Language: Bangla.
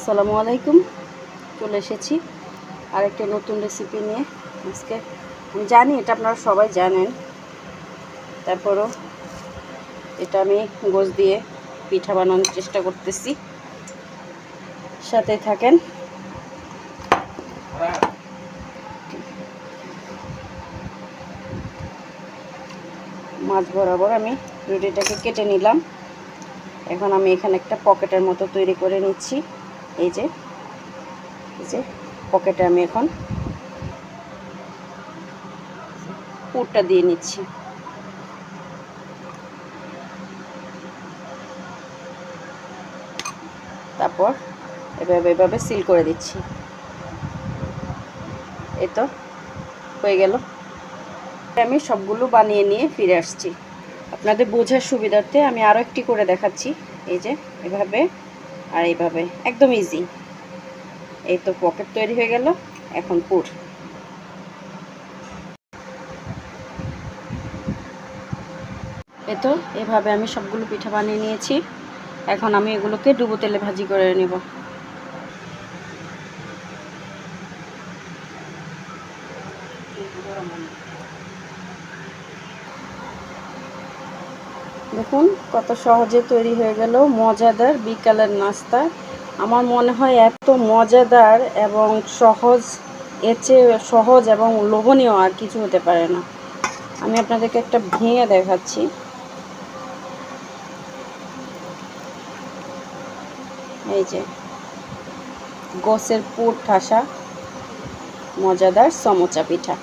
আসসালামু আলাইকুম। চলে এসেছি আর একটা নতুন রেসিপি নিয়ে। আজকে আমি জানি, এটা আপনারা সবাই জানেন। তারপরও এটা আমি গোস দিয়ে পিঠা বানানোর চেষ্টা করতেছি। সাথে থাকেন। মাছ বরাবর আমি রুটিটাকে কেটে নিলাম। এখন আমি এখানে একটা পকেটের মতো তৈরি করে নিচ্ছি। এই যে এই যে পকেটে আমি এখন পুরটা দিয়ে নিচ্ছি। তারপর এভাবে এভাবে সিল করে দিচ্ছি। এই তো, হয়ে গেল। আমি সবগুলো বানিয়ে নিয়ে ফিরে আসছি। আপনাদের বোঝার সুবিধার্থে আমি আরও একটি করে দেখাচ্ছি। এই যে, এভাবে আর এইভাবে, একদম ইজি এই তো পকেট তৈরি হয়ে গেল, এখন পুর। এ তো, এভাবে আমি সবগুলো পিঠা বানিয়ে নিয়েছি। এখন আমি এগুলোকে ডুবো তেলে ভাজি করে নেব। দেখুন, কত সহজে তৈরি হয়ে গেল, মজাদার বিকালের নাস্তা। আমার মনে হয় এত মজাদার এবং সহজ, এর চেয়ে সহজ এবং লোভনীয় আর কিছু হতে পারে না। আমি আপনাদেরকে একটা ভেঙে দেখাচ্ছি। এই যে, গোসের পুর ঠাসা, মজাদার সমোচা পিঠা।